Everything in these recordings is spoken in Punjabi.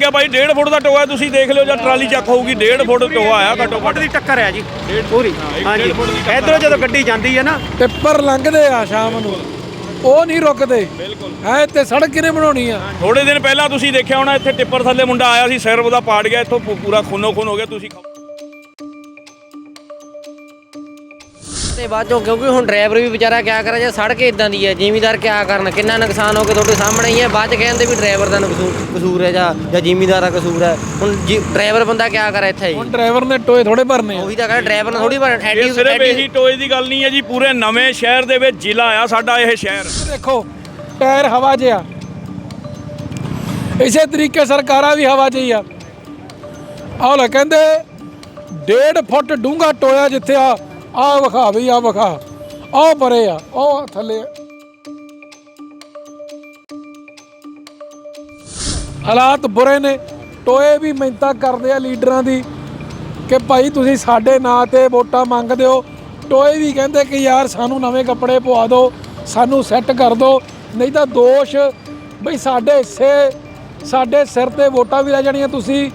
ਲੱਗਿਆ ਭਾਈ 1.5 ਫੁੱਟ ਦਾ ਟੋਆ ਤੁਸੀਂ ਦੇਖ ਲਿਓ ਜਾਂ ਟਰਾਲੀ ਚੱਕ ਹੋਊਗੀ 1.5 ਫੁੱਟ ਟੋਆ ਆ ਘੱਟੋ ਘੱਟ। ਦੀ ਟੱਕਰ ਹੈ ਜੀ ਪੂਰੀ। ਹਾਂਜੀ। ਇਧਰੋਂ ਜਦੋਂ ਗੱਡੀ ਜਾਂਦੀ ਹੈ ਨਾ ਟਿੱਪਰ ਲੰਘਦੇ ਆ ਸ਼ਾਮ ਨੂੰ। ਉਹ ਨਹੀਂ ਰੁਕਦੇ। ਬਿਲਕੁਲ। ਹੈ ਤੇ ਸੜਕ ਕਿਨੇ ਬਣਾਉਣੀ ਆ? ਥੋੜੇ ਦਿਨ ਪਹਿਲਾਂ ਤੁਸੀਂ ਦੇਖਿਆ ਹੋਣਾ ਇੱਥੇ ਟਿੱਪਰ ਥੱਲੇ ਮੁੰਡਾ ਆਇਆ ਸੀ ਸਿਰ ਉਹਦਾ ਪਾੜ ਗਿਆ ਇੱਥੋਂ ਪੂਰਾ ਖੂਨੋ ਖੂਨ ਹੋ ਗਿਆ ਤੁਸੀਂ ਤੇ ਬਾਅਦ ਚੋਂ ਕਿਉਂਕਿ ਹੁਣ ਡਰਾਈਵਰ ਵੀ ਵਿਚਾਰਾ ਕਿਆ ਕਰੇ ਜੇ ਸੜਕ ਇਦਾਂ ਦੀ ਹੈ ਜ਼ਿਮੀਦਾਰ ਕਿਆ ਕਰਨ ਕਿੰਨਾ ਨੁਕਸਾਨ ਹੋ ਕੇ ਤੁਹਾਡੇ ਸਾਹਮਣੇ ਹੀ ਹੈ ਬਾਅਦ ਚ ਕਹਿੰਦੇ ਵੀ ਡਰਾਈਵਰ ਦਾ ਕਸੂਰ ਕਸੂਰ ਹੈ ਜਾਂ ਜਾਂ ਜ਼ਿਮੀਦਾਰ ਦਾ ਕਸੂਰ ਹੈ। ਹੁਣ ਡਰਾਈਵਰ ਬੰਦਾ ਕਿਆ ਕਰੇ ਇੱਥੇ ਜੀ? ਹੁਣ ਡਰਾਈਵਰ ਨੇ ਟੋਏ ਥੋੜੇ ਭਰਨੇ ਆ। ਉਹੀ ਤਾਂ ਕਹਿੰਦਾ ਡਰਾਈਵਰ ਨੂੰ ਥੋੜੀ ਬਣ ਇਹ ਸਿਰਫ ਇਹੀ ਟੋਏ ਦੀ ਗੱਲ ਨਹੀਂ ਹੈ ਜੀ ਪੂਰੇ ਨਵੇਂ ਸ਼ਹਿਰ ਦੇ ਵਿੱਚ ਜ਼ਿਲ੍ਹਾ ਆ ਸਾਡਾ ਇਹ ਸ਼ਹਿਰ। ਦੇਖੋ ਟਾਇਰ ਹਵਾ ਆ। ਇਸੇ ਤਰੀਕੇ ਸਰਕਾਰਾਂ ਵੀ ਹਵਾ 'ਚ ਹੀ ਆ। ਆਹ ਲੈ ਕਹਿੰਦੇ 1.5 ਫੁੱਟ ਡੂੰਘਾ ਟੋਇਆ ਜਿੱਥੇ ਆ ਆ ਵਿਖਾ ਵੀ, ਆ ਵਿਖਾ। ਆਹ ਪਰੇ ਆ ਉਹ ਥੱਲੇ ਆ। ਹਾਲਾਤ ਬੁਰੇ ਨੇ। ਟੋਏ ਵੀ ਮਿਹਨਤਾਂ ਕਰਦੇ ਆ ਲੀਡਰਾਂ ਦੀ ਕਿ ਭਾਈ ਤੁਸੀਂ ਸਾਡੇ ਨਾਂ ਤੇ ਵੋਟਾਂ ਮੰਗਦੇ ਹੋ ਟੋਏ ਵੀ ਕਹਿੰਦੇ ਕਿ ਯਾਰ ਸਾਨੂੰ ਨਵੇਂ ਕੱਪੜੇ ਪਵਾ ਦਿਓ, ਸਾਨੂੰ ਸੈੱਟ ਕਰ ਦਿਓ। ਨਹੀਂ ਤਾਂ ਦੋਸ਼ ਬਈ ਸਾਡੇ ਹਿੱਸੇ, ਸਾਡੇ ਸਿਰ ਤੇ ਵੋਟਾਂ ਵੀ ਲੈ ਜਾਣੀਆਂ ਤੁਸੀਂ।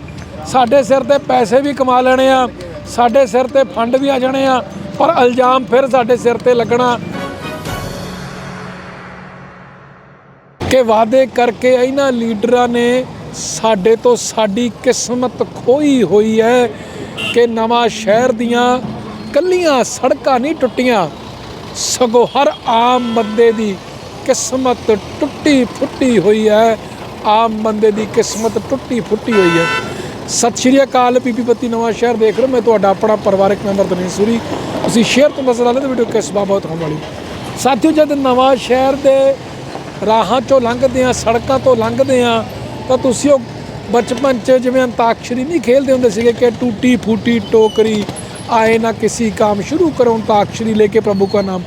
ਸਾਡੇ ਸਿਰ ਤੇ ਪੈਸੇ ਵੀ ਕਮਾ ਲੈਣੇ ਆ, ਸਾਡੇ ਸਿਰ ਤੇ ਫੰਡ ਵੀ ਆ ਜਾਣੇ ਆ। ਪਰ ਇਲਜ਼ਾਮ ਫਿਰ ਸਾਡੇ ਸਿਰ ਤੇ ਲੱਗਣਾ ਕਿ ਵਾਅਦੇ ਕਰਕੇ ਇਹਨਾਂ ਲੀਡਰਾਂ ਨੇ ਸਾਡੇ ਤੋਂ ਸਾਡੀ ਕਿਸਮਤ ਖੋਈ ਹੋਈ ਹੈ ਕਿ ਨਵਾਂ ਸ਼ਹਿਰ ਦੀਆਂ ਕੱਲੀਆਂ ਸੜਕਾਂ ਨਹੀਂ ਟੁੱਟੀਆਂ, ਸਗੋਂ ਹਰ ਆਮ ਬੰਦੇ ਦੀ ਕਿਸਮਤ ਟੁੱਟੀ ਫੁੱਟੀ ਹੋਈ ਹੈ, ਆਮ ਬੰਦੇ ਦੀ ਕਿਸਮਤ ਟੁੱਟੀ ਫੁੱਟੀ ਹੋਈ ਹੈ। ਸਤਿ ਸ਼੍ਰੀ ਅਕਾਲ ਪੀਪੀ ਪੱਤੀ ਨਵਾਂ ਸ਼ਹਿਰ ਦੇਖ ਰਹੇ ਮੈਂ ਤੁਹਾਡਾ ਆਪਣਾ ਪਰਿਵਾਰਕ ਮੈਂਬਰ ਦਨੀਸ਼ ਸੂਰੀ। ਤੁਸੀਂ ਸ਼ੇਅਰ ਤੋਂ ਨਜ਼ਰ ਆਲੇ ਤੇ ਵੀਡੀਓ ਕਿਸ ਬਾਬਤ ਹੋਣ ਵਾਲੀ? ਸਾਥੀਓ, ਜਦ ਨਵਾਂ ਸ਼ਹਿਰ ਦੇ ਰਾਹਾਂ ਚੋਂ ਲੰਘਦੇ ਆ ਸੜਕਾਂ ਤੋਂ ਲੰਘਦੇ ਆ ਤਾਂ ਤੁਸੀਂ ਉਹ ਬਚਪਨ 'ਚ ਜਿਵੇਂ ਅੰਤਾਕਸ਼ਰੀ ਨਹੀਂ ਖੇਲਦੇ ਹੁੰਦੇ ਸੀਗੇ ਕਿ ਟੂਟੀ ਫੂਟੀ ਟੋਕਰੀ, ਆਏ ਨਾ ਕਿਸੇ ਕੰਮ ਸ਼ੁਰੂ ਕਰੋ ਅੰਤਾਕਸ਼ਰੀ ਲੈ ਕੇ ਪ੍ਰਭੂ ਦਾ ਨਾਮ।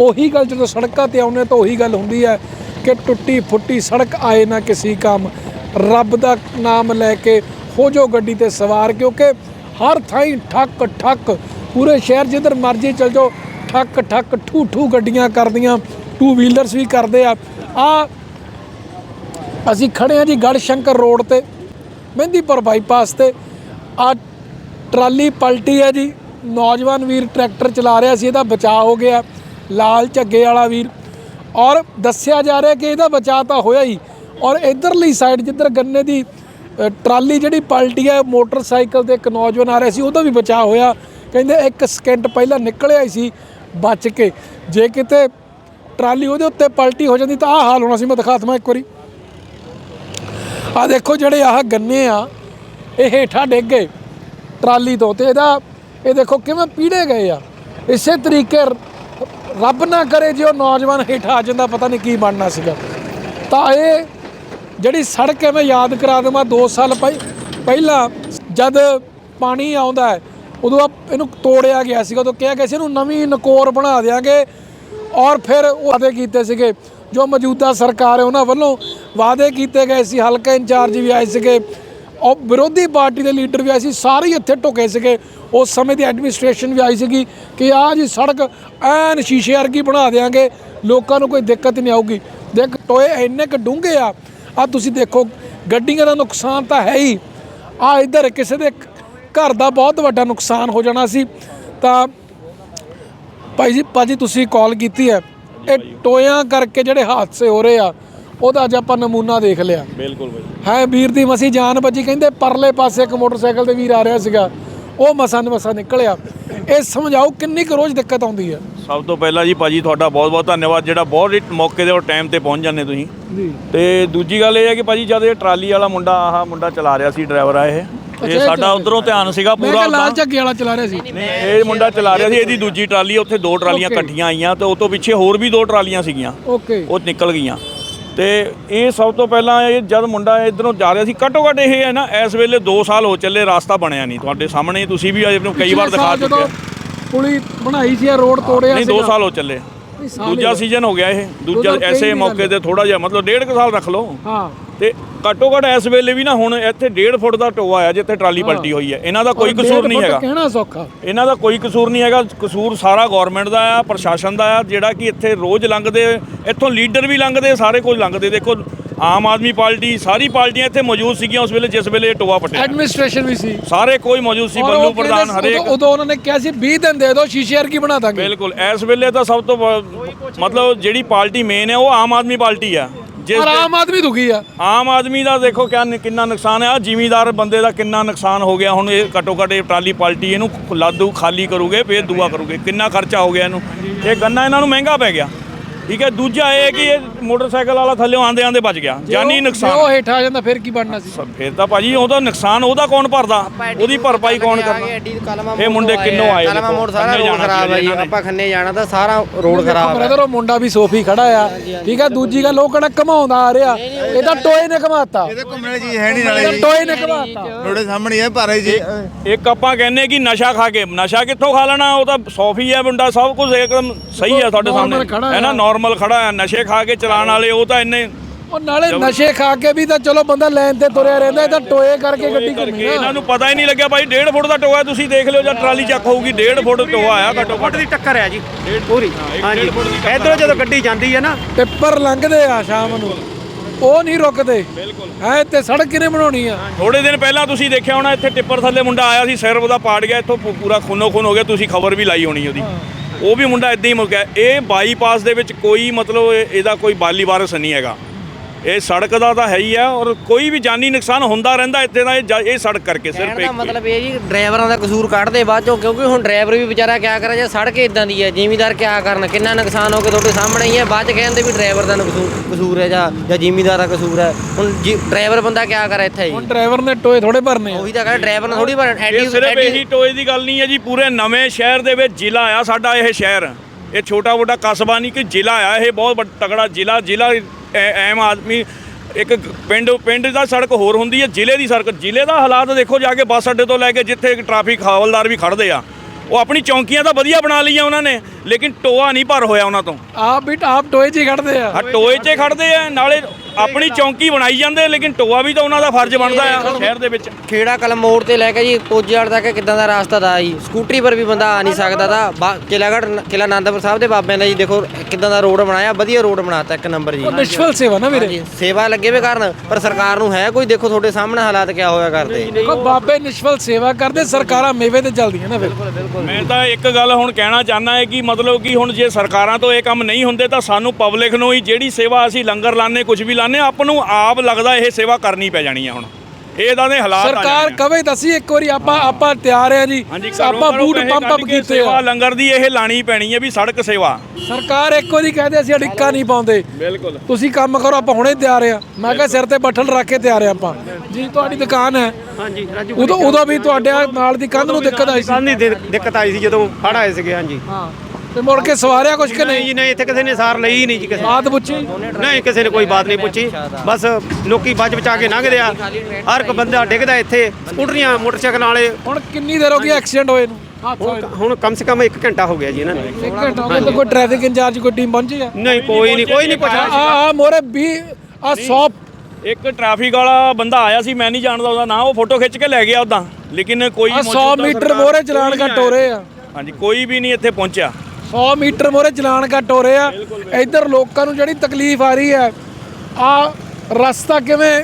ਉਹੀ ਗੱਲ ਜਦੋਂ ਸੜਕਾਂ ਤੇ ਆਉਂਦੇ ਤਾਂ ਉਹੀ ਗੱਲ ਹੁੰਦੀ ਹੈ ਕਿ ਟੁੱਟੀ ਫੁੱਟੀ ਸੜਕ, ਆਏ ਨਾ ਕਿਸੇ ਕੰਮ। ਰੱਬ ਦਾ ਨਾਮ ਲੈ ਕੇ ਹੋ ਜੋ ਗੱਡੀ ਤੇ ਸਵਾਰ, ਕਿਉਂਕਿ ਹਰ ਥਾਈ ਠੱਕ ਠੱਕ, ਪੂਰੇ ਸ਼ਹਿਰ ਜਿੱਧਰ ਮਰਜ਼ੀ ਚਲ ਜਾਓ, ਠੱਕ ਠੱਕ, ਠੂ ਠੂ ਗੱਡੀਆਂ ਕਰਦੀਆਂ ਟੂ ਵੀਲਰਸ ਵੀ ਕਰਦੇ ਆ। ਆ, ਅਸੀਂ ਖੜੇ ਆ ਜੀ ਗੜ ਸ਼ੰਕਰ ਰੋਡ ਤੇ ਮਹਿੰਦੀਪੁਰ ਬਾਈਪਾਸ ਤੇ। ਆ ਟਰਾਲੀ ਪਲਟੀ ਹੈ ਜੀ, ਨੌਜਵਾਨ ਵੀਰ ਟਰੈਕਟਰ ਚਲਾ ਰਿਹਾ ਸੀ, ਇਹਦਾ ਬਚਾਅ ਹੋ ਗਿਆ, ਲਾਲ ਝੱਗੇ ਵਾਲਾ ਵੀਰ। ਔਰ ਦੱਸਿਆ ਜਾ ਰਿਹਾ ਕਿ ਇਹਦਾ ਬਚਾਅ ਤਾਂ ਹੋਇਆ ਹੀ, ਔਰ ਇਧਰਲੀ ਸਾਈਡ ਜਿੱਧਰ ਗੰਨੇ ਦੀ ਟਰਾਲੀ ਜਿਹੜੀ ਪਲਟੀ ਹੈ ਮੋਟਰਸਾਈਕਲ ਤੇ ਇੱਕ ਨੌਜਵਾਨ ਆ ਰਿਹਾ ਸੀ, ਉਹਦਾ ਵੀ ਬਚਾਅ ਹੋਇਆ। ਕਹਿੰਦੇ ਇੱਕ ਸਕਿੰਟ ਪਹਿਲਾਂ ਨਿਕਲਿਆ ਹੀ ਸੀ, ਬਚ ਕੇ। ਜੇ ਕਿਤੇ ਟਰਾਲੀ ਉਹਦੇ ਉੱਤੇ ਪਲਟੀ ਹੋ ਜਾਂਦੀ ਤਾਂ ਆਹ ਹਾਲ ਹੋਣਾ ਸੀ, ਮੈਂ ਦਿਖਾ ਦਵਾਂ ਇੱਕ ਵਾਰੀ। ਆ ਦੇਖੋ ਜਿਹੜੇ ਆਹ ਗੰਨੇ ਆ, ਇਹ ਹੇਠਾਂ ਡਿੱਗ ਗਏ ਟਰਾਲੀ ਤੋਂ ਤੇ ਇਹਦਾ ਇਹ ਦੇਖੋ ਕਿਵੇਂ ਪੀੜੇ ਗਏ ਆ। ਇਸੇ ਤਰੀਕੇ ਰੱਬ ਨਾ ਕਰੇ ਜੇ ਉਹ ਨੌਜਵਾਨ ਹੇਠਾਂ ਆ ਜਾਂਦਾ, ਪਤਾ ਨਹੀਂ ਕੀ ਬਣਨਾ ਸੀਗਾ। ਤਾਂ ਇਹ ਜਿਹੜੀ ਸੜਕ ਹੈ, ਮੈਂ ਯਾਦ ਕਰਾ ਦੇਵਾਂ 2 ਸਾਲ ਪਹਿਲਾਂ ਜਦ ਪਾਣੀ ਆਉਂਦਾ ਹੈ, ਉਦੋਂ ਆ ਇਹਨੂੰ ਤੋੜਿਆ ਗਿਆ ਸੀਗਾ, ਉਦੋਂ ਕਿਹਾ ਗਿਆ ਸੀ ਇਹਨੂੰ ਨਵੀਂ ਨਕੋਰ ਬਣਾ ਦੇਾਂਗੇ ਔਰ ਫਿਰ ਵਾਅਦੇ ਕੀਤੇ ਸੀਗੇ, ਜੋ ਮੌਜੂਦਾ ਸਰਕਾਰ ਹੈ, ਉਹਨਾਂ ਵੱਲੋਂ ਵਾਅਦੇ ਕੀਤੇ ਗਏ ਸੀ, ਹਲਕਾ ਇੰਚਾਰਜ ਵੀ ਆਏ ਸੀਗੇ, ਔਰ ਵਿਰੋਧੀ ਪਾਰਟੀ ਦੇ ਲੀਡਰ ਵੀ ਆਏ ਸੀ, ਸਾਰੇ ਹੀ ਇੱਥੇ ਢੁਕੇ ਸੀਗੇ, ਉਸ ਸਮੇਂ ਦੀ ਐਡਮਿਨਿਸਟ੍ਰੇਸ਼ਨ ਵੀ ਆਈ ਸੀਗੀ ਕਿ ਆਹ ਜੀ ਸੜਕ ਐਨ ਸ਼ੀਸ਼ੇ ਵਰਗੀ ਬਣਾ ਦੇਾਂਗੇ ਲੋਕਾਂ ਨੂੰ ਕੋਈ ਦਿੱਕਤ ਨਹੀਂ ਆਊਗੀ। ਦੇਖ, ਟੋਏ ਇੰਨੇ ਕ ਡੂੰਘੇ ਆ ਆ ਤੁਸੀਂ ਦੇਖੋ ਗੱਡੀਆਂ ਦਾ ਨੁਕਸਾਨ ਤਾਂ ਹੈ ਹੀ। ਆ ਇੱਧਰ ਕਿਸੇ ਦੇ ਘਰ ਦਾ ਬਹੁਤ ਵੱਡਾ ਨੁਕਸਾਨ ਹੋ ਜਾਣਾ ਸੀ। ਤਾਂ ਭਾਈ ਜੀ ਭਾਜੀ ਤੁਸੀਂ ਕਾਲ ਕੀਤੀ ਹੈ। ਇਹ ਟੋਇਆਂ ਕਰਕੇ ਜਿਹੜੇ ਹਾਦਸੇ ਹੋ ਰਹੇ ਆ ਉਹਦਾ ਅੱਜ ਆਪਾਂ ਨਮੂਨਾ ਦੇਖ ਲਿਆ। ਬਿਲਕੁਲ ਬਾਈ ਹੈ ਵੀਰ ਦੀ ਮਸੀ ਜਾਨ ਬਚੀ ਕਹਿੰਦੇ ਪਰਲੇ ਪਾਸੇ ਇੱਕ ਮੋਟਰਸਾਈਕਲ ਤੇ ਵੀਰ ਆ ਰਿਹਾ ਸੀਗਾ। ਉਹ ਮਸਾਂ ਮਸਾਂ ਨਿਕਲਿਆ। ਇਹ ਸਮਝਾਓ ਕਿੰਨੀ ਕੁ ਰੋਜ਼ ਦਿੱਕਤ ਆਉਂਦੀ ਹੈ। ਸਭ ਤੋਂ ਪਹਿਲਾਂ ਜੀ ਭਾਜੀ ਤੁਹਾਡਾ ਬਹੁਤ-ਬਹੁਤ ਧੰਨਵਾਦ ਜਿਹੜਾ ਬਹੁਤ ਹੀ ਮੌਕੇ ਦੇ ਔਰ ਟਾਈਮ ਤੇ ਪਹੁੰਚ ਜਾਂਦੇ ਤੁਸੀਂ। ਜੀ। ਤੇ ਦੂਜੀ ਗੱਲ ਇਹ ਹੈ ਕਿ ਭਾਜੀ ਜਦ ਇਹ ਟਰਾਲੀ ਵਾਲਾ ਮੁੰਡਾ ਆਹ ਮੁੰਡਾ ਚਲਾ ਰਿਹਾ ਸੀ ਡਰਾਈਵਰ ਆ ਇਹ ਇਹ ਸਾਡਾ ਉਧਰੋਂ ਧਿਆਨ ਸੀਗਾ ਪੂਰਾ ਲਾਲ। ਝੱਗੇ ਵਾਲਾ ਚਲਾ ਰਿਹਾ ਸੀ। ਇਹ ਮੁੰਡਾ ਚਲਾ ਰਿਹਾ ਸੀ ਇਹਦੀ ਦੂਜੀ ਟਰਾਲੀ ਉੱਥੇ ਦੋ ਟਰਾਲੀਆਂ. ਇਕੱਠੀਆਂ ਆਈਆਂ ਤੇ ਉਹ ਤੋਂ ਪਿੱਛੇ ਹੋਰ ਵੀ ਦੋ ਟਰਾਲੀਆਂ ਸੀਗੀਆਂ। ਓਕੇ। ਉਹ ਨਿਕਲ ਗਈਆਂ। ਤੇ ਇਹ ਸਭ ਤੋਂ ਪਹਿਲਾਂ ਇਹ ਜਦ ਮੁੰਡਾ ਇਧਰੋਂ ਜਾ ਰਿਹਾ ਸੀ ਘੱਟੋ ਘੱਟ ਇਹ ਹੈ ਨਾ ਇਸ ਵੇਲੇ 2 ਸਾਲ ਹੋ ਚੱਲੇ ਰਾਸਤਾ ਬਣਿਆ ਨਹੀਂ ਤੁਹਾਡੇ ਸਾਹਮਣੇ ਤੁਸੀਂ ਵੀ ਇਹਨੂੰ ਕਈ ਵਾਰ ਦਿਖਾ ਚੁੱਕੇ ਹੋ। ਪੁਲੀ ਬਣਾਈ ਸੀ ਇਹ ਰੋਡ ਤੋੜਿਆ ਨਹੀਂ 2 ਸੀਗਾ। ਸਾਲ ਹੋ ਚੱਲੇ। ਦੂਜਾ। ਸੀਜ਼ਨ ਹੋ ਗਿਆ ਇਹ। ਦੂਜਾ ਐਸੇ ਮੌਕੇ ਤੇ ਥੋੜਾ ਜਿਹਾ ਮਤਲਬ ਡੇਢ ਕੁ ਸਾਲ ਰੱਖ ਲਓ। ਹਾਂ। ਤੇ ਘੱਟੋ ਘੱਟ ਇਸ ਵੇਲੇ ਵੀ ਨਾ ਹੁਣ ਇੱਥੇ 1.5 ਫੁੱਟ ਦਾ ਟੋਆ ਆ ਜਿੱਥੇ ਟਰਾਲੀ ਪਲਟੀ ਹੋਈ ਹੈ। ਇਹਨਾਂ ਦਾ ਕੋਈ ਕਸੂਰ ਨਹੀਂ ਹੈਗਾ। ਕਹਿਣਾ ਸੌਖਾ। ਇਹਨਾਂ ਦਾ ਕੋਈ ਕਸੂਰ ਨਹੀਂ ਹੈਗਾ। ਕਸੂਰ ਸਾਰਾ ਗਵਰਨਮੈਂਟ ਦਾ ਆ ਪ੍ਰਸ਼ਾਸਨ ਦਾ ਆ ਜਿਹੜਾ ਕਿ ਇੱਥੇ ਰੋਜ਼ ਲੰਘਦੇ ਇੱਥੋਂ ਲੀਡਰ ਵੀ ਲੰਘਦੇ ਸਾਰੇ ਕੁਝ ਲੰਘਦੇ ਦੇਖੋ ਆਮ ਆਦਮੀ ਪਾਰਟੀ ਸਾਰੀ ਪਾਰਟੀਆਂ ਇੱਥੇ ਮੌਜੂਦ ਸੀਗੀਆਂ ਉਸ ਵੇਲੇ ਜਿਸ ਵੇਲੇ ਇਹ ਟੋਆ ਪਟਿਆ। ਐਡਮਿਨਿਸਟ੍ਰੇਸ਼ਨ ਵੀ ਸੀ। ਸਾਰੇ ਕੋਈ ਮੌਜੂਦ ਸੀ ਔਰ ਉਹ ਬੱਲੂ ਪ੍ਰਧਾਨ ਕਹਿੰਦੇ ਹਰੇਕ ਉਦੋਂ- ਉਦੋਂ ਉਹਨਾਂ ਨੇ ਕਿਹਾ ਸੀ 20 ਦਿਨ ਦੇ ਦਿਓ ਸ਼ੀਸ਼ੇ ਵਰਗੀ ਬਣਾ ਦਾਂਗੇ। ਬਿਲਕੁਲ ਇਸ ਵੇਲੇ ਤਾਂ ਸਭ ਤੋਂ ਬ- ਮਤਲਬ ਜਿਹੜੀ ਪਾਰਟੀ ਮੇਨ ਹੈ ਉਹ ਆਮ ਆਦਮੀ ਪਾਰਟੀ ਆ ਜਿਸ ਔਰ ਆਮ ਆਦਮੀ ਦੁਖੀ ਆ। ਆਮ ਆਦਮੀ ਦਾ ਦੇਖੋ ਕਿਆ ਕਿੰਨਾ ਨੁਕਸਾਨ ਆ ਜ਼ਿਮੀਦਾਰ ਬੰਦੇ ਦਾ ਕਿੰਨਾ ਨੁਕਸਾਨ ਹੋ ਗਿਆ। ਹੁਣ ਇਹ ਘੱਟੋ ਘੱਟ ਇਹ ਟਰਾਲੀ ਪਲਟੀ ਇਹਨੂੰ ਲਾਦੂ ਖਾਲੀ ਕਰੂਗੇ ਫੇਰ ਦੂਆ ਕਰੂਗੇ। ਕਿੰਨਾ ਖਰਚਾ ਹੋ ਗਿਆ ਇਹਨੂੰ। ਇਹ ਗੰਨਾ ਇਹਨਾਂ ਨੂੰ ਮਹਿੰਗਾ ਪੈ ਗਿਆ। ਠੀਕ ਹੈ ਦੂਜਾ ਇਹ ਹੈ ਕਿ ਇਹ ਮੋਟਰਸਾਈਕਲ ਵਾਲਾ ਥੱਲੇ ਆਂਦੇ ਆਂਦੇ ਬਚ ਗਿਆ। ਜਾਨੀ ਜੇ ਉਹ ਨੁਕਸਾਨ ਹੇਠ ਆ ਜਾਂਦਾ ਫਿਰ ਕੀ ਬਣਨਾ ਸੀ? ਫੇਰ ਤਾਂ ਭਾਜੀ ਉਹਦਾ ਨੁਕਸਾਨ ਉਹਦਾ ਕੌਣ ਭਰਦਾ? ਉਹਦੀ ਭਰਪਾਈ ਕੌਣ ਕਰਨਾ? ਇਹ ਮੁੰਡੇ ਕਿੰਨੋਂ ਆਏ ਕਲਮਾ ਮੋੜ ਸਾਰਾ ਰੋਡ ਖਰਾਬ ਹੈ ਜੀ। ਆਪਾਂ ਖੰਨੇ ਜਾਣਾ ਤਾਂ ਸਾਰਾ ਰੋਡ ਖਰਾਬ ਹੈ ਬ੍ਰਦਰ ਉਹ ਮੁੰਡਾ ਵੀ ਸੋਫੀ ਖੜਾ ਆ। ਠੀਕ ਆ ਦੂਜੀ ਗੱਲ ਉਹ ਕਿਹੜਾ ਘਮਾਉਂਦਾ ਆ ਰਿਹਾ? ਇਹ ਤਾਂ ਟੋਏ ਨੇ ਘਮਾਤਾ। ਇਹਦੇ ਘੁੰਮਣ ਚੀਜ਼ ਹੈ ਨਹੀਂ ਨਾਲੇ ਟੋਏ ਨੇ ਘਮਾਤਾ। ਤੁਹਾਡੇ ਸਾਹਮਣੇ ਹੈ ਭਾਰੇ ਜੀ ਇੱਕ ਆਪਾਂ ਕਹਿੰਨੇ ਕਿ ਨਸ਼ਾ ਖਾ ਕੇ ਨਸ਼ਾ ਕਿੱਥੋਂ ਖਾ ਲੈਣਾ? ਉਹ ਤਾਂ ਸੌਫੀ ਹੈ ਮੁੰਡਾ ਸਭ ਕੁਝ ਇੱਕਦਮ ਸਹੀ ਹੈ ਤੁਹਾਡੇ ਸਾਹਮਣੇ। ਹੈ ਨਾ? ਹੈ। ਨਾਰਮਲ ਖੜਾ ਹੈ ਨਸ਼ੇ ਖਾ ਕੇ ਚਲਾਉਣ ਵਾਲੇ ਉਹ ਤਾਂ ਇੰਨੇ ਉਹ ਨਾਲੇ ਨਸ਼ੇ ਖਾ ਕੇ ਵੀ ਤਾਂ ਚਲੋ ਬੰਦਾ ਲਾਈਨ ਤੇ ਤੁਰਿਆ ਰਹਿੰਦਾ ਇਹ ਤਾਂ ਟੋਏ ਕਰਕੇ ਗੱਡੀ ਘੁੰਮੀ ਇਹਨਾਂ ਨਾ ਨੂੰ ਪਤਾ ਹੀ ਨਹੀਂ ਲੱਗਿਆ ਭਾਈ 1.5 ਫੁੱਟ ਦਾ ਟੋਆ ਹੈ, ਤੁਸੀਂ ਦੇਖ ਲਿਓ ਜਾਂ ਟਰਾਲੀ ਚੱਕ ਹੋਊਗੀ 1.5 ਫੁੱਟ ਟੋਆ ਆ ਘੱਟੋ ਘੱਟ ਦੀ ਟੱਕਰ ਹੈ ਜੀ ਪੂਰੀ। ਹਾਂਜੀ ਇਧਰੋਂ ਜਦੋਂ ਗੱਡੀ ਜਾਂਦੀ ਹੈ ਨਾ। ਟਿੱਪਰ ਲੰਘਦੇ ਆ ਸ਼ਾਮ ਨੂੰ। ਉਹ ਨਹੀਂ ਰੁਕਦੇ। ਬਿਲਕੁਲ। ਹੈ ਤੇ ਸੜਕ ਕਿਨੇ ਬਣਾਉਣੀ ਆ? ਥੋੜੇ ਦਿਨ ਪਹਿਲਾਂ ਤੁਸੀਂ ਦੇਖਿਆ ਹੋਣਾ ਇੱਥੇ ਟਿੱਪਰ ਥੱਲੇ ਮੁੰਡਾ ਆਇਆ ਸੀ ਸਿਰ ਉਹਦਾ ਪਾੜ ਗਿਆ ਇੱਥੋਂ ਪੂਰਾ ਖੂਨੋ ਖੂਨ ਹੋ ਗਿਆ ਤੁਸੀਂ ਖਬਰ ਵੀ ਲਾਈ ਹੋਣੀ ਉਹਦੀ। ਉਹ ਵੀ ਮੁੰਡਾ ਇਦਾਂ ਹੀ ਮੁੜ ਗਿਆ। ਇਹ ਬਾਈਪਾਸ ਦੇ ਵਿੱਚ ਕੋਈ ਮਤਲਬ ਇਹ- ਇਹਦਾ ਕੋਈ ਬਾਲੀ ਵਾਰਸ ਨਹੀਂ ਹੈਗਾ। ਇਹ ਸੜਕ ਦਾ ਤਾਂ ਹੈ ਹੀ ਆ ਔਰ ਕੋਈ ਵੀ ਜਾਨੀ ਨੁਕਸਾਨ ਹੁੰਦਾ ਰਹਿੰਦਾ ਇੱਥੇ ਦਾ ਇਹ ਸੜਕ ਕਰਕੇ ਸਿਰਫ ਕਹਿਣ ਦਾ ਇੱਕ ਮਤਲਬ ਇਹ ਜੀ ਡਰਾਈਵਰਾਂ ਦਾ ਕਸੂਰ ਕੱਢਦੇ ਬਾਅਦ ਚੋਂ ਕਿਉਂਕਿ ਹੁਣ ਡਰਾਈਵਰ ਵੀ ਵਿਚਾਰਾ ਕਿਆ ਕਰੇ ਜੇ ਸੜਕ ਇਦਾਂ ਦੀ ਹੈ ਜ਼ਿਮੀਦਾਰ ਕਿਆ ਕਰਨ ਕਿੰਨਾ ਨੁਕਸਾਨ ਹੋ ਕੇ ਤੁਹਾਡੇ ਸਾਹਮਣੇ ਹੀ ਹੈ ਬਾਅਦ ਚ ਕਹਿੰਦੇ ਵੀ ਡਰਾਈਵਰ ਦਾ ਕਸੂਰ ਕਸੂਰ ਹੈ ਜਾਂ ਜਾਂ ਜ਼ਿਮੀਦਾਰ ਦਾ ਕਸੂਰ ਹੈ। ਹੁਣ ਡਰਾਈਵਰ ਬੰਦਾ ਕਿਆ ਕਰੇ ਇੱਥੇ ਹੁਣ ਜੀ ਡਰਾਈਵਰ ਨੇ ਟੋਏ ਥੋੜੇ ਭਰਨੇ ਆ। ਉਹੀ ਤਾਂ ਕਹਿੰਦਾ ਡਰਾਈਵਰ ਨੇ ਥੋੜੀ ਇਹ ਐਡੀ ਸਿਰਫ ਇਹੀ ਟੋਏ ਦੀ ਗੱਲ ਨਹੀਂ ਹੈ ਜੀ ਪੂਰੇ ਨਵੇਂ ਸ਼ਹਿਰ ਦੇ ਵਿੱਚ ਜ਼ਿਲ੍ਹਾ ਆ ਸਾਡਾ ਇਹ ਸ਼ਹਿਰ। ਇਹ ਛੋਟਾ ਮੋਟਾ ਕਸਬਾ ਨਹੀਂ ਕਿ ਜ਼ਿਲ੍ਹਾ ਆ ਇਹ ਬਹੁਤ ਵੱਡ- ਤਗੜਾ ਜ਼ਿਲ੍ਹਾ ਜ਼ਿਲ੍ਹਾ ਐਮ ਆਦਮੀ ਇੱਕ ਪਿੰਡ ਪਿੰਡ ਦਾ ਸੜਕ ਹੋਰ ਹੁੰਦੀ ਹੈ ਜ਼ਿਲ੍ਹੇ ਦੀ ਸੜਕ ਜ਼ਿਲ੍ਹੇ ਦਾ ਹਾਲਾਤ ਦੇਖੋ ਜਾ ਕੇ ਬੱਸ ਅੱਡੇ ਤੋਂ ਲੈ ਕੇ ਜਿੱਥੇ ਟ੍ਰੈਫਿਕ ਹਵਲਦਾਰ ਵੀ ਖੜਦੇ ਆ ਉਹ ਆਪਣੀ ਚੌਂਕੀਆਂ ਤਾਂ ਵਧੀਆ ਬਣਾ ਲਈਆਂ ਉਹਨਾਂ ਨੇ ਲੇਕਿਨ ਟੋਆ ਨਹੀਂ ਭਰ ਹੋਇਆ ਉਹਨਾਂ ਤੋਂ। ਆਪ ਵੀ ਆਪ ਟੋਏ 'ਚ ਹੀ ਖੜਦੇ ਆ। ਆ ਟੋਏ 'ਚ ਖੜਦੇ ਆ ਨਾਲੇ ਆਪਣੀ ਚੌਂਕੀ ਬਣਾਈ ਜਾਂਦੇ ਲੇਕਿਨ ਟੋਆ ਵੀ ਤਾਂ ਉਹਨਾਂ ਦਾ ਫਰਜ਼ ਬਣਦਾ ਆ ਸ਼ਹਿਰ ਦੇ ਵਿੱਚ। ਖੇੜਾ ਕਲਮ ਮੋੜ ਤੇ ਲੈ ਕੇ ਜੀ ਪੋਜੀਵਾਲ ਤੱਕ ਕਿਦਾਂ ਦਾ ਰਾਸਤਾ ਦਾ ਜੀ? ਸਕੂਟਰੀ ਪਰ ਵੀ ਬੰਦਾ ਆ ਨਹੀਂ ਸਕਦਾ ਤਾਂ ਕਿਲਾਗੜ ਕਿਲਾ ਆਨੰਦਪੁਰ ਸਾਹਿਬ ਦੇ ਬਾਬਿਆਂ ਦਾ ਜੀ ਦੇਖੋ ਕਿਦਾਂ ਦਾ ਰੋਡ ਬਣਾਇਆ ਵਧੀਆ ਰੋਡ ਬਣਾਤਾ ਇੱਕ ਨੰਬਰ ਜੀ। ਨਿਸ਼ਫਲ ਸੇਵਾ ਨਾ ਵੀਰੇ। ਸੇਵਾ ਲੱਗੇ ਵੇ ਕਰਨ ਪਰ ਸਰਕਾਰ ਨੂੰ ਹੈ ਕੋਈ ਦੇਖੋ ਤੁਹਾਡੇ ਸਾਹਮਣੇ ਹਾਲਾਤ ਕਿਆ ਹੋਇਆ ਕਰਦੇ। ਦੇਖੋ ਬਾਬੇ ਨਿਸ਼ਫਲ ਸੇਵਾ ਕਰਦੇ ਸਰਕਾਰਾਂ ਮੇਵੇ ਤੇ ਚੱਲਦੀਆਂ ਨਾ ਫਿਰ। ਮੈਂ ਤਾਂ ਇੱਕ ਗੱਲ ਹੁਣ ਕਹਿਣਾ ਚਾਹੁੰਦਾ ਹੈ ਕਿ ਮਤਲਬ ਕਿ ਹੁਣ ਜੇ ਸਰਕਾਰਾਂ ਤੋਂ ਇਹ ਕੰਮ ਨਹੀਂ ਹੁੰਦੇ ਤਾਂ ਸਾਨੂੰ ਪਬਲਿਕ ਨੂੰ ਹੀ ਜਿਹੜੀ ਸੇਵਾ ਅਸੀਂ ਲੰਗਰ ਲਾਣੇ ਕੁਝ ਵੀ ਲਾਣੇ ਆਪ ਨੂੰ ਆਪ ਲੱਗਦਾ ਇਹ ਸੇਵਾ ਕਰਨੀ ਪੈ ਜਾਣੀ ਹੈ ਹੁਣ। ਇਹਦਾਂ ਦੇ ਹਾਲਾਤ ਆ ਸਰਕਾਰ ਆ। ਕਵੇ ਦੱਸੀ ਇੱਕ ਵਾਰੀ ਆਪਾਂ ਆਪਾਂ ਤਿਆਰ ਆ ਜੀ। ਆਪਾਂ ਬੂਟ ਪੰਪ ਅਪ ਕੀਤੇ ਸੇਵਾ ਆ ਲੰਗਰ ਦੀ ਇਹ ਲਾਣੀ ਪੈਣੀ ਹੈ ਵੀ ਸੜਕ ਸੇਵਾ। ਸਰਕਾਰ ਇੱਕ ਵਾਰੀ ਕਹਦੇ ਅਸੀਂ ਅੜਿੱਕਾ ਨਹੀਂ ਪਾਉਂਦੇ। ਬਿਲਕੁਲ। ਤੁਸੀਂ ਕੰਮ ਕਰੋ ਆਪਾਂ ਹੁਣੇ ਤਿਆਰ ਆ। ਮੈਂ ਕਿਹਾ ਸਿਰ ਤੇ ਬੱਠਲ ਰੱਖ ਕੇ ਤਿਆਰ ਆ ਆਪਾਂ। ਜੀ ਤੁਹਾਡੀ ਦੁਕਾਨ ਹੈ। ਹਾਂਜੀ ਰਾਜੂ ਉਦੋਂ ਉਦੋਂ ਵੀ ਤੁਹਾਡੇ ਨਾਲ ਦੀ ਕੰਧ ਨੂੰ ਦਿੱਕਤ ਆਈ ਸੀ। ਦਿ- ਦਿੱਕਤ ਆਈ ਸੀ ਜਦੋਂ ਹੜ ਆਏ ਸੀਗੇ ਹਾਂਜੀ। ਹਾਂ। ਤੇ ਮੁੜ ਕੇ ਸਵਾਰਿਆ ਕੁਝ ਕਿ ਨਹੀਂ ਨਹੀਂ? ਜੀ ਨਹੀਂ ਇੱਥੇ ਕਿਸੇ ਨੇ ਸਾਰ ਲਈ ਹੀ ਨਹੀਂ ਜੀ ਕਿਸੇ ਬਾਤ ਪੁੱਛੀ? ਨਹੀਂ ਕਿਸੇ ਨੇ ਕੋਈ ਬਾਤ ਨਹੀਂ ਪੁੱਛੀ। ਬਸ ਲੋਕੀ ਬਚ ਬਚਾ ਕੇ ਲੰਘਦੇ ਆ। ਹਰ ਇੱਕ ਬੰਦਾ ਡਿੱਗਦਾ ਇੱਥੇ ਸਕੂਟਰੀਆਂ ਮੋਟਰਸਾਈਕਲ ਵਾਲੇ। ਹੁਣ ਕਿੰਨੀ ਦੇਰ ਹੋ ਗਈ ਐਕਸੀਡੈਂਟ ਹੋਏ ਨੂੰ? ਹੁਣ ਹੁਣ ਕਮ ਸੇ ਕਮ 1 ਘੰਟਾ ਹੋ ਗਿਆ ਜੀ ਇਹਨਾਂ ਨੂੰ। ਇੱਕ ਘੰਟਾ ਹੋ ਗਿਆ ਤਾਂ ਕੋਈ ਟ੍ਰੈਫਿਕ ਇੰਚਾਰਜ ਕੋਈ ਟੀਮ ਪਹੁੰਚੀ ਆ? ਨਹੀਂ ਕੋਈ ਨਹੀਂ ਕੋਈ ਨਹੀਂ ਆ ਪੁੱਛਿਆ ਆ ਮੋਰੇ 20 ਆ 100 ਇੱਕ ਟ੍ਰੈਫਿਕ ਵਾਲਾ ਬੰਦਾ ਆਇਆ ਸੀ ਮੈਂ ਨਹੀਂ ਜਾਣਦਾ ਉਹਦਾ ਨਾਂ ਉਹ ਫੋਟੋ ਖਿੱਚ ਕੇ ਲੈ ਗਿਆ ਉਦਾਂ। ਲੇਕਿਨ ਕੋਈ ਆ 100 ਮੌਜੂਦਾ ਮੀਟਰ ਸਰਕਾਰ ਮੋਰੇ ਚਲਾਨ ਘੱਟ ਹੋ ਰਹੇ ਆ। ਹਾਂਜੀ ਕੋਈ ਵੀ ਨਹੀਂ ਇੱਥੇ ਪਹੁੰਚਿਆ। 100 ਮੀਟਰ ਮੋਰੇ ਚਲਾਨ ਘੱਟ ਹੋ ਰਹੇ ਆ। ਇੱਧਰ ਲੋਕਾਂ ਨੂੰ ਜਿਹੜੀ ਤਕਲੀਫ ਆ ਰਹੀ ਹੈ ਆ ਰਸਤਾ ਕਿਵੇਂ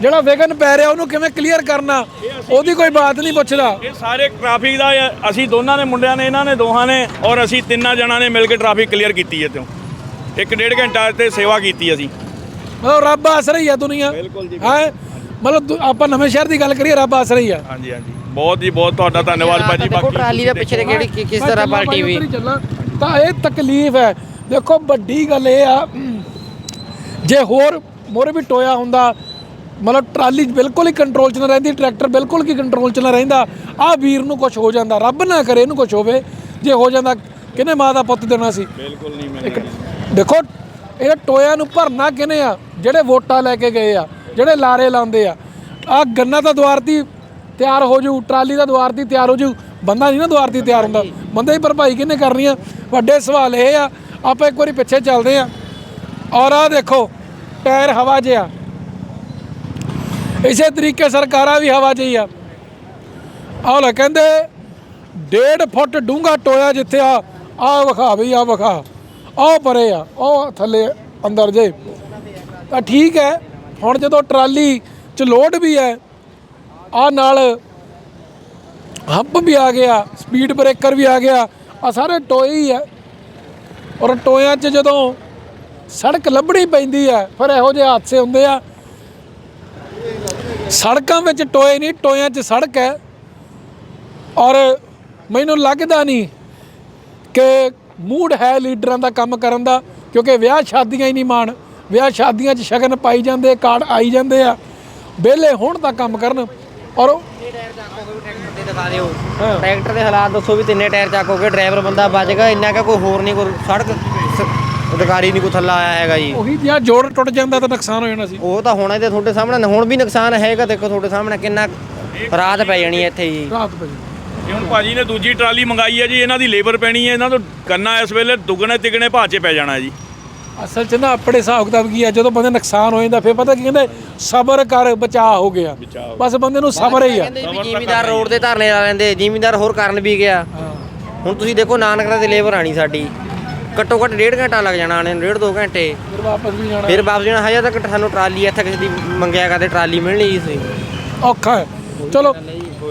ਜਿਹੜਾ ਵਿਗਨ ਪੈ ਰਿਹਾ ਉਹਨੂੰ ਕਿਵੇਂ ਕਲੀਅਰ ਕਰਨਾ ਉਹਦੀ ਕੋਈ ਬਾਤ ਨਹੀਂ ਪੁੱਛਦਾ। ਇਹ ਸਾਰੇ ਟ੍ਰੈਫਿਕ ਦਾ ਅਸੀਂ ਦੋਨਾਂ ਨੇ ਮੁੰਡਿਆਂ ਨੇ ਇਹਨਾਂ ਨੇ ਦੋਹਾਂ ਨੇ ਔਰ ਅਸੀਂ ਤਿੰਨਾਂ ਜਣਾਂ ਨੇ ਮਿਲ ਕੇ ਟ੍ਰੈਫਿਕ ਕਲੀਅਰ ਕੀਤੀ ਹੈ ਤੋਂ ਇੱਕ ਡੇਢ ਘੰਟਾ ਇੱਥੇ ਸੇਵਾ ਕੀਤੀ ਅਸੀਂ। ਮਤਲਬ ਰੱਬ ਆਸਰਾ ਹੀ ਆ ਦੁਨੀਆ। ਬਿਲਕੁਲ ਜੀ, ਹੈ? ਮਤਲਬ ਆਪਾਂ ਨਵੇਂ ਸ਼ਹਿਰ ਦੀ ਗੱਲ ਕਰੀਏ ਰੱਬ ਆਸਰਾ ਹੀ ਆ। ਹਾਂਜੀ ਹਾਂਜੀ। ਬਹੁਤ ਜੀ ਬਹੁਤ ਤੁਹਾਡਾ ਧੰਨਵਾਦ ਭਾਜੀ ਦੇਖੋ ਟਰਾਲੀ ਦੇ ਪਿੱਛੇ ਤੇ ਕਿਹੜੀ ਕਿਸ ਤਰ੍ਹਾਂ ਬਾਈ ਵੀ। ਹੀ। ਤਾਂ ਇਹ ਤਕਲੀਫ ਹੈ। ਦੇਖੋ ਵੱਡੀ ਗੱਲ ਇਹ ਆ ਜੇ ਹੋਰ ਮੋਰੇ ਵੀ ਟੋਇਆ ਹੁੰਦਾ ਮਤਲਬ ਟਰਾਲੀ ਬਿਲਕੁਲ ਹੀ ਕੰਟਰੋਲ 'ਚ ਨਾ ਰਹਿੰਦੀ ਟਰੈਕਟਰ ਬਿਲਕੁਲ ਹੀ ਕੰਟਰੋਲ 'ਚ ਨਾ ਰਹਿੰਦਾ ਆ ਵੀਰ ਨੂੰ ਕੁਝ ਹੋ ਜਾਂਦਾ ਰੱਬ ਨਾ ਕਰੇ ਇਹਨੂੰ ਕੁਝ ਹੋਵੇ ਜੇ ਹੋ ਜਾਂਦਾ ਕਿਹਨੇ ਮਾਂ ਦਾ ਪੁੱਤ ਦੇਣਾ ਸੀ? ਬਿਲਕੁਲ ਨਹੀਂ ਮੈਂ ਇੱਕ ਦੇਖੋ ਇਹ ਟੋਇਆਂ ਨੂੰ ਭਰਨਾ ਕਿਨੇ ਆ? ਜਿਹੜੇ ਵੋਟਾਂ ਲੈ ਕੇ ਗਏ ਆ ਜਿਹੜੇ ਲਾਰੇ ਲਾਉਂਦੇ ਆ। ਆ ਗੰਨਾ ਤਾਂ ਦੁਆਰਤੀ ਤਿਆਰ ਹੋ ਜੂ ਟਰਾਲੀ ਦਾ ਦੁਆਰਤੀ ਤਿਆਰ ਹੋ ਜੂ ਬੰਦਾ ਨਹੀਂ ਨਾ ਦੁਆਰਤੀ ਤਿਆਰ ਹੁੰਦਾ। ਬੰਦੇ ਦੀ ਭਰਪਾਈ ਕਿਹਨੇ ਕਰਨੀ ਆ? ਵੱਡੇ ਸਵਾਲ ਇਹ ਆ, ਆਪਾਂ ਇੱਕ ਵਾਰੀ ਪਿੱਛੇ ਚੱਲਦੇ ਆ ਔਰ ਆ ਦੇਖੋ, ਟਾਇਰ ਹਵਾ ਜਿਹਾ। ਇਸੇ ਤਰੀਕੇ ਸਰਕਾਰਾਂ ਵੀ ਹਵਾ ਜਿਹੀ ਹੀ ਆ। ਆਹ ਲੈ ਕਹਿੰਦੇ, ਡੇਢ ਫੁੱਟ ਡੂੰਘਾ ਟੋਇਆ ਜਿੱਥੇ ਆ ਆ ਵਿਖਾ ਬਈ ਆ ਵਿਖਾ। ਆਹ ਪਰੇ ਆ ਉਹ ਥੱਲੇ ਅੰਦਰ ਜੇ। ਤਾਂ ਠੀਕ ਹੈ, ਹੁਣ ਜਦੋਂ ਟਰਾਲੀ ਚ ਲੋਡ ਵੀ ਹੈ ਆ ਨਾਲ ਹੱਬ ਵੀ ਆ ਗਿਆ, ਸਪੀਡ ਬ੍ਰੇਕਰ ਵੀ ਆ ਗਿਆ ਆ ਸਾਰੇ ਟੋਏ ਹੀ ਆ। ਔਰ ਟੋਇਆਂ 'ਚ ਜਦੋਂ ਸੜਕ ਲੱਭਣੀ ਪੈਂਦੀ ਹੈ ਫਿਰ ਇਹੋ ਜਿਹੇ ਹਾਦਸੇ ਹੁੰਦੇ ਆ। ਸੜਕਾਂ ਵਿੱਚ ਟੋਏ ਨਹੀਂ, ਟੋਇਆਂ 'ਚ ਸੜਕ ਹੈ। ਔਰ ਮੈਨੂੰ ਲੱਗਦਾ ਨਹੀਂ ਕਿ ਮੂਡ ਹੈ ਲੀਡਰਾਂ ਦਾ ਕੰਮ ਕਰਨ ਦਾ, ਕਿਉਂਕਿ ਵਿਆਹ ਸ਼ਾਦੀਆਂ ਹੀ ਨਹੀਂ ਮਾਣ। ਵਿਆਹ ਸ਼ਾਦੀਆਂ 'ਚ ਸ਼ਗਨ ਪਾਈ ਜਾਂਦੇ, ਕਾਰਡ ਆਈ ਜਾਂਦੇ ਆ। ਵਿਹਲੇ ਹੁਣ ਤਾਂ ਕੰਮ ਕਰਨ। ਔਰ ਦਿਖਾ ਦਿਓ। ਟਰੈਕਟਰ ਦੇ ਹਾਲਾਤ ਦੱਸੋ ਵੀ ਤਿੰਨੇ ਟਾਇਰ ਚੱਕੋਗੇ ਡਰਾਈਵਰ ਬੰਦਾ ਬਚ ਗਿਆ ਇੰਨਾ ਕਿ ਕੋਈ ਹੋਰ ਨਹੀਂ ਕੋਈ ਸੜਕ ਸ- ਅਧਿਕਾਰੀ ਨਹੀਂ ਕੋਈ ਥੱਲਾ ਆਇਆ ਹੈਗਾ ਜੀ। ਉਹੀ ਜਿਹਾ ਜੋੜ ਟੁੱਟ ਜਾਂਦਾ ਤਾਂ ਨੁਕਸਾਨ ਹੋ ਜਾਣਾ ਸੀ। ਉਹ ਤਾਂ ਹੋਣਾ ਤੇ ਤੁਹਾਡੇ ਸਾਹਮਣੇ ਹੁਣ ਵੀ ਨੁਕਸਾਨ ਹੈਗਾ ਦੇਖੋ ਤੁਹਾਡੇ ਸਾਹਮਣੇ ਕਿੰਨਾ ਰਾਤ ਪੈ ਜਾਣੀ ਹੈ ਇੱਥੇ ਜੀ। ਰਾਤ ਪਈ ਇਹ ਹੁਣ ਭਾਜੀ ਨੇ ਦੂਜੀ ਟਰਾਲੀ ਮੰਗਾਈ ਹੈ ਜੀ ਇਹਨਾਂ ਦੀ ਲੇਬਰ ਪੈਣੀ ਹੈ ਇਹਨਾਂ ਤੋਂ ਗੰਨਾ ਇਸ ਵੇਲੇ ਦੁੱਗਣੇ ਤਿਗਣੇ ਭਾਅ 'ਚ ਪੈ ਜਾਣਾ ਜੀ। ਅਸਲ 'ਚ ਨਾ ਆਪਣੇ ਹਿਸਾਬ ਕਿਤਾਬ ਕੀ ਆ ਜਦੋਂ ਬੰਦੇ ਨੁਕਸਾਨ ਹੋ ਜਾਂਦਾ ਫਿਰ ਪਤਾ ਕੀ ਕਹਿੰਦੇ ਸਬਰ ਕਰ ਬਚਾ ਹੋ ਗਿਆ। ਬਸ ਬੰਦੇ ਨੂੰ ਸਬਰ ਹੀ ਆ। ਜ਼ਿਮੀਦਾਰ ਰੋਡ ਤੇ ਧਰਨੇ ਲਾ ਲੈਂਦੇ ਜ਼ਿਮੀਦਾਰ ਹੋਰ ਕਰਨ ਵੀ ਗਿਆ। ਹੁਣ ਤੁਸੀਂ ਦੇਖੋ ਨਾਨਕਰਾ ਤੇ ਲੇਬਰ ਆਣੀ ਸਾਡੀ। ਘੱਟੋ ਘੱਟ ਡੇਢ ਘੰਟਾ ਲੱਗ ਜਾਣਾ ਆਣੇ ਨੂੰ ਡੇਢ ਦੋ ਘੰਟੇ। ਫਿਰ ਵਾਪਸ ਵੀ ਜਾਣਾ। ਫਿਰ ਵਾਪਸ ਜਾਣਾ ਹਜੇ ਤੱਕ ਸਾਨੂੰ ਟਰਾਲੀ ਇੱਥੇ ਕਿਸੇ ਦੀ ਮੰਗਿਆ ਕਰਦੇ ਟਰਾਲੀ ਮਿਲਣੀ ਸੀ। ਔਖਾ ਚਲੋ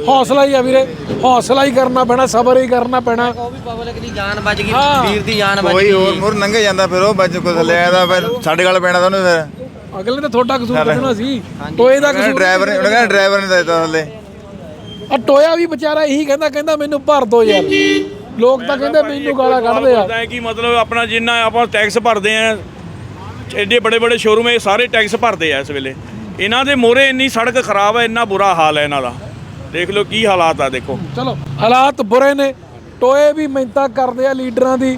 ਹੌਸਲਾ ਹੀ ਆ ਵੀਰੇ। ਹੌਸਲਾ ਹੀ ਕਰਨਾ ਪੈਣਾ ਸਬਰ ਹੀ ਕਰਨਾ ਪੈਣਾ। ਉਹ ਵੀ ਪਬਲਿਕ ਦੀ ਜਾਨ ਬਚ ਗਈ ਹਾਂ। ਵੀਰ ਦੀ ਜਾਨ ਬਚ ਕੋਈ ਹੋਰ ਗਈ ਮੁਰ ਨੰਗੇ ਜਾਂਦਾ ਫਿਰ ਉਹ ਬੱਜ ਕੋ ਥੱਲੇ ਆਇਆ ਫਿਰ ਸਾਡੇ ਗੱਲ ਪੈਣਾ ਤੁਹਾਨੂੰ ਫਿਰ। ਅਗਲੇ ਤਾਂ ਤੁਹਾਡਾ ਕਸੂਰ ਕੱਢਣਾ ਸੀ। ਟੋਏ ਦਾ ਕਹਿੰਦਾ ਕਸੂਰ ਡਰਾਈਵਰ ਨੇ ਉਹਨੇ ਕਹਿੰਦਾ ਡਰਾਈਵਰ ਨੇ ਦਾ ਦਿੱਤਾ ਥੱਲੇ ਆ ਟੋਇਆ ਵੀ ਵਿਚਾਰਾ ਇਹੀ ਕਹਿੰਦਾ ਕਹਿੰਦਾ ਮੈਨੂੰ ਭਰ ਦੋ ਯਾਰ। ਲੋਕ ਤਾਂ ਕਹਿੰਦੇ ਮੈਨੂੰ ਗਾਲਾਂ ਕੱਢਦੇ ਆ। ਪਤਾ ਹੈ ਕਿ ਮਤਲਬ ਆਪਣਾ ਜਿੰਨਾ ਆਪਾਂ ਟੈਕਸ ਭਰਦੇ ਆ ਐਡੇ ਬੜੇ ਬੜੇ ਸ਼ੋਰੂਮ ਇਹ ਸਾਰੇ ਟੈਕਸ ਭਰਦੇ ਆ ਇਸ ਵੇਲੇ। ਇਹਨਾਂ ਦੇ ਮੋਰੇ ਇੰਨੀ ਸੜਕ ਖਰਾਬ ਹੈ ਇੰਨਾ ਬੁਰਾ ਹਾਲ ਹੈ ਇਹਨਾਂ ਦਾ। ਦੇਖ ਲਓ ਕੀ ਹਾਲਾਤ ਆ ਦੇਖੋ। ਚਲੋ, ਹਾਲਾਤ ਬੁਰੇ ਨੇ। ਟੋਏ ਵੀ ਮਿਹਨਤਾਂ ਕਰਦੇ ਆ ਲੀਡਰਾਂ ਦੀ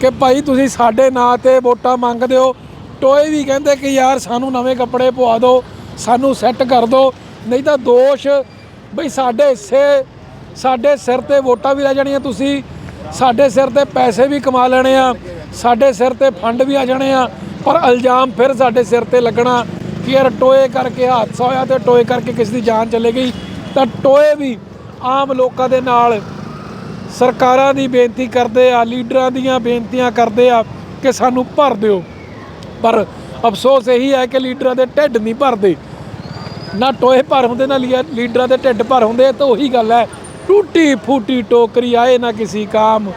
ਕਿ ਭਾਈ ਤੁਸੀਂ ਸਾਡੇ ਨਾਂ ਤੇ ਵੋਟਾਂ ਮੰਗਦੇ ਹੋ। ਟੋਏ ਵੀ ਕਹਿੰਦੇ ਕਿ ਯਾਰ ਸਾਨੂੰ ਨਵੇਂ ਕੱਪੜੇ ਪਵਾ ਦਿਓ, ਸਾਨੂੰ ਸੈੱਟ ਕਰ ਦਿਓ। ਨਹੀਂ ਤਾਂ ਦੋਸ਼ ਬਈ ਸਾਡੇ ਹਿੱਸੇ ਸਾਡੇ ਸਿਰ ਤੇ ਵੋਟਾਂ ਵੀ ਲੈ ਜਾਣੀਆਂ ਤੁਸੀਂ। ਸਾਡੇ ਸਿਰ ਤੇ ਪੈਸੇ ਵੀ ਕਮਾ ਲੈਣੇ ਆ, ਸਾਡੇ ਸਿਰ ਤੇ ਫੰਡ ਵੀ ਆ ਜਾਣੇ ਆ। ਪਰ ਇਲਜ਼ਾਮ ਫਿਰ ਸਾਡੇ ਸਿਰ ਤੇ ਲੱਗਣਾ ਕਿ ਯਾਰ ਟੋਏ ਕਰਕੇ ਹਾਦਸਾ ਹੋਇਆ ਤੇ ਟੋਏ ਕਰਕੇ ਕਿਸੇ ਦੀ ਜਾਨ ਚਲੇ ਗਈ। ਤਾਂ ਟੋਏ ਵੀ ਆਮ ਲੋਕਾਂ ਦੇ ਨਾਲ ਸਰਕਾਰਾਂ ਦੀ ਬੇਨਤੀ ਕਰਦੇ ਆ, ਲੀਡਰਾਂ ਦੀਆਂ ਬੇਨਤੀਆਂ ਕਰਦੇ ਆ ਕਿ ਸਾਨੂੰ ਭਰ ਦਿਓ। ਪਰ ਅਫਸੋਸ ਇਹੀ ਹੈ ਕਿ ਲੀਡਰਾਂ ਦੇ ਢਿੱਡ ਨਹੀਂ ਭਰਦੇ। ਨਾ ਟੋਏ ਭਰ ਹੁੰਦੇ, ਨਾ ਲੀਆ- ਲੀਡਰਾਂ ਦੇ ਢਿੱਡ ਭਰ ਹੁੰਦੇ ਤਾਂ ਉਹੀ ਗੱਲ ਹੈ। ਟੂਟੀ ਫੂਟੀ ਟੋਕਰੀ ਆਏ ਨਾ ਕਿਸੇ ਕਾਮ।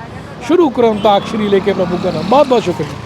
ਸ਼ੁਰੂ ਕਰਮ ਤਾਕਸ਼ਰੀ ਲੈ ਕੇ ਪ੍ਰਭੂ ਦਾ ਨਾਮ। ਬਹੁਤ ਬਹੁਤ ਸ਼ੁਕਰੀਆ।